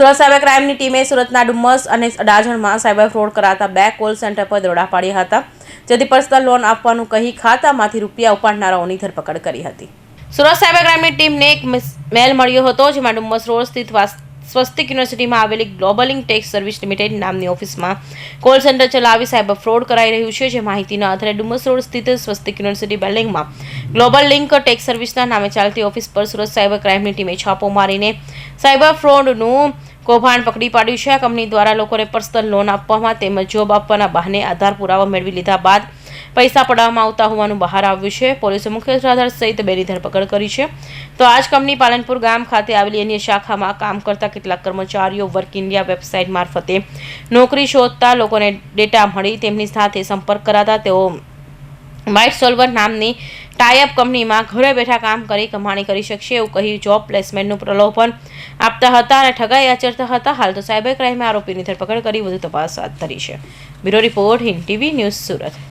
Surat cyber ક્રાઇમની ટીમે સુરતના ડુમ્મસ અને અડાજણમાં સાયબર ફ્રોડ કરાતા બે કોલ સેન્ટર પર દરોડા પાડ્યા હતા, જેથી પર્સનલ લોન આપવાનું કહી ખાતામાંથી રૂપિયા ઉપાડનારાઓની ધરપકડ કરી હતી. સુરત સાયબર ક્રાઇમની ટીમને એક મેલ મળ્યો હતો, જેમાં ડુમ્મસ રોડ સ્થિત વાસ- સ્વસ્તિક યુનિવર્સિટીમાં આવેલી ગ્લોબલિંગ ટેક્સ સર્વિસ લિમિટેડ નામની ઓફિસમાં કોલ સેન્ટર ચલાવી સાયબર ફ્રોડ કરાઈ રહ્યું છે, જે માહિતીના આધારે ડુમ્મસ રોડ સ્થિત સ્વસ્તિક યુનિવર્સિટી બિલ્ડિંગમાં ગ્લોબલ લિંક ટેક્સ સર્વિસના નામે ચાલતી ઓફિસ પર સુરત સાયબર ક્રાઇમની ટીમે છાપો મારીને સાયબર ફ્રોડનું કૌભાંડ પકડી પાડ્યું છે. આ કંપની દ્વારા લોકોને પર્સનલ લોન આપવામાં તેમજ જોબ આપવાના બહાને આધાર પુરાવા મેળવી લીધા બાદ પૈસા પડાવવામાં આવતા હોવાનું બહાર આવ્યું છે. પોલીસે મુખ્ય સૂત્રધાર સહિત બેની ધરપકડ કરી છે. તો આ જ કંપની પાલનપુર ગામ ખાતે આવેલી અન્ય શાખામાં કામ કરતા કેટલાક કર્મચારીઓ વર્ક ઇન્ડિયા વેબસાઇટ મારફતે નોકરી શોધતા લોકોને ડેટા મળી તેમની સાથે સંપર્ક કરાતા તેઓ માઇટ સોલ્વર નામની ટાઈઅપ કંપનીમાં ઘરે બેઠા કામ કરી કમાણી કરી શકશે એવું કહી જોબ પ્લેસમેન્ટનું પ્રલોભન આપતા હતા અને ઠગાઈ આચરતા હતા. હાલ તો સાયબર ક્રાઇમે આરોપીની ધરપકડ કરી વધુ તપાસ હાથ ધરી છે. Bureau report Hind TV news Surat.